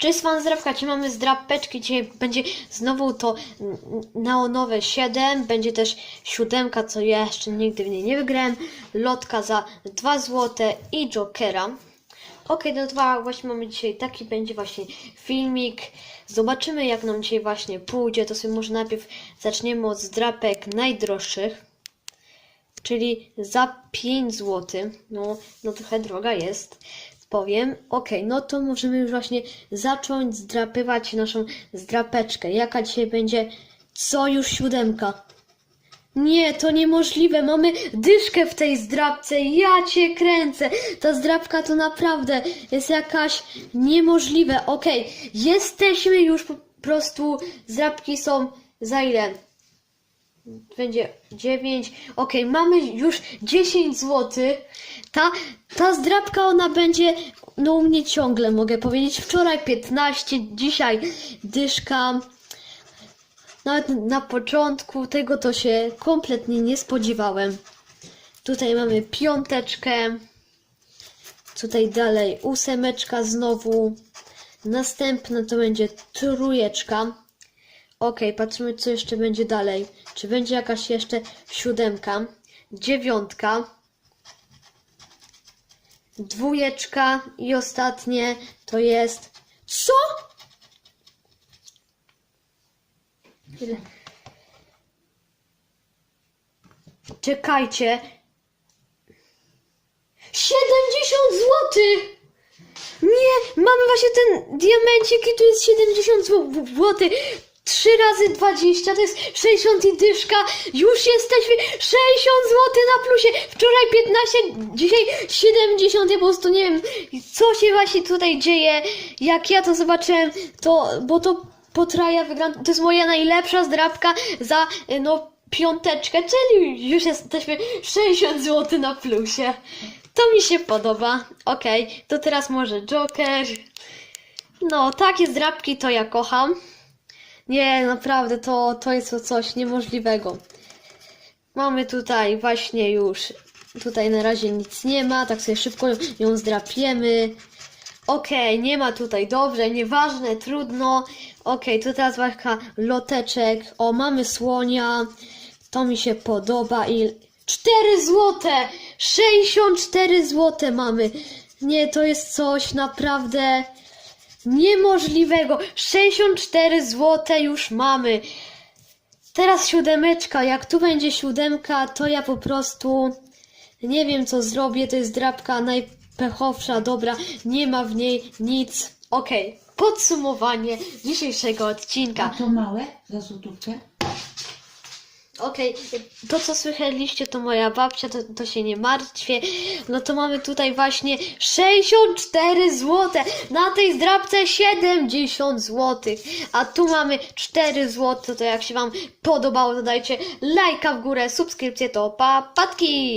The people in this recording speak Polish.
Cześć Pan Zdrabka, dzisiaj mamy zdrapeczki, dzisiaj będzie znowu to neonowe 7, będzie też siódemka, co ja jeszcze nigdy w niej nie wygrałem, lotka za 2 zł i jokera. Ok, no dwa właśnie mamy dzisiaj taki będzie właśnie filmik. Zobaczymy jak nam dzisiaj właśnie pójdzie. To sobie może najpierw zaczniemy od zdrapek najdroższych. Czyli za 5 zł. No, no trochę droga jest. Powiem. Ok, no to możemy już właśnie zacząć zdrapywać naszą zdrapeczkę. Jaka dzisiaj będzie? Co już siódemka? Nie, to niemożliwe. Mamy dyszkę w tej zdrabce. Ja cię kręcę. Ta zdrabka to naprawdę jest jakaś niemożliwe. Okej, jesteśmy już po prostu. Zdrabki są za ile? Będzie 9. Okej, mamy już 10 zł. Ta, ta zdrabka ona będzie no u mnie ciągle mogę powiedzieć. Wczoraj 15, dzisiaj dyszka. Nawet na początku tego to się kompletnie nie spodziewałem. Tutaj mamy piąteczkę. Tutaj dalej ósemeczka znowu. Następna to będzie trójeczka. Ok, patrzymy co jeszcze będzie dalej. Czy będzie jakaś jeszcze siódemka, dziewiątka, dwójeczka i ostatnie to jest... Co? Ile? Czekajcie. 70 zł! Nie, mamy właśnie ten diamencik i tu jest 70 zł. 3 razy 20 to jest 60 i dyszka. Już jesteśmy 60 zł na plusie. Wczoraj 15, dzisiaj 70. Ja po prostu nie wiem, co się właśnie tutaj dzieje. Jak ja to zobaczyłem, to, bo to potraja wygram. To jest moja najlepsza zdrabka za, y, no, piąteczkę, czyli już jesteśmy 60 zł na plusie. To mi się podoba. Okej, to teraz może Joker. No, takie zdrabki to ja kocham. Nie, naprawdę, to, to jest coś niemożliwego. Mamy tutaj właśnie już, tutaj na razie nic nie ma, tak sobie szybko ją zdrapiemy. Okej, nie ma tutaj, dobrze, nieważne, trudno. Okej, to teraz walka loteczek. O, mamy słonia. To mi się podoba i 4 złote! 64 złote mamy. Nie, to jest coś naprawdę niemożliwego. 64 złote już mamy. Teraz siódemeczka. Jak tu będzie siódemka, to ja po prostu nie wiem co zrobię. To jest drapka najpechowsza, dobra. Nie ma w niej nic. Okej, podsumowanie dzisiejszego A odcinka. to małe za złotówkę? Okej, to co słyszeliście to moja babcia, to, to się nie martwię. No to mamy tutaj właśnie 64 zł, na tej zdrabce 70 zł, a tu mamy 4 zł. To jak się Wam podobało, to dajcie lajka w górę, subskrypcję to papatki!